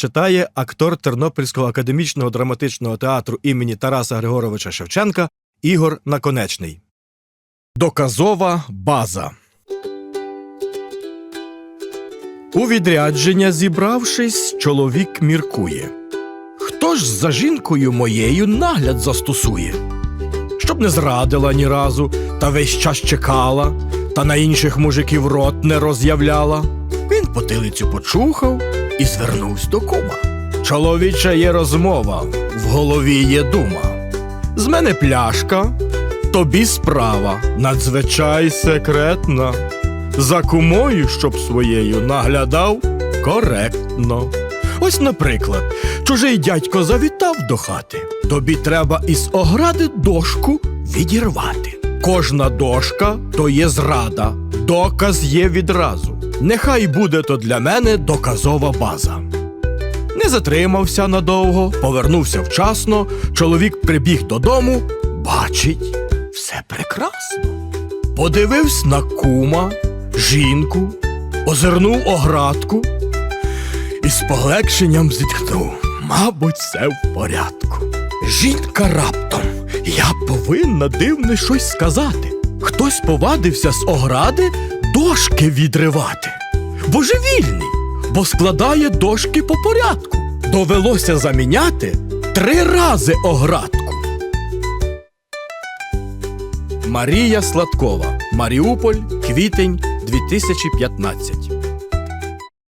читає актор Тернопільського академічного драматичного театру імені Тараса Григоровича Шевченка Ігор Наконечний. Доказова база. У відрядження зібравшись, чоловік міркує. Хто ж за жінкою моєю нагляд застосує? Щоб не зрадила ні разу, та весь час чекала, та на інших мужиків рот не роз'являла. Він потилицю почухав і звернувся до кума. Чоловіча є розмова, в голові є дума. З мене пляшка, тобі справа, надзвичай секретна. За кумою, щоб своєю наглядав коректно. Ось, наприклад, чужий дядько завітав до хати. Тобі треба із огради дошку відірвати. Кожна дошка то є зрада, доказ є відразу. Нехай буде то для мене доказова база. Не затримався надовго, повернувся вчасно. Чоловік прибіг додому, бачить, все прекрасно. Подивився на кума, жінку, озирнув оградку і з полегшенням зітхнув. Мабуть, все в порядку. Жінка раптом, я повинна дивне щось сказати. Хтось повадився з огради дошки відривати. Божевільний, бо складає дошки по порядку. Довелося заміняти три рази оградку. Марія Сладкова. Маріуполь, квітень 2015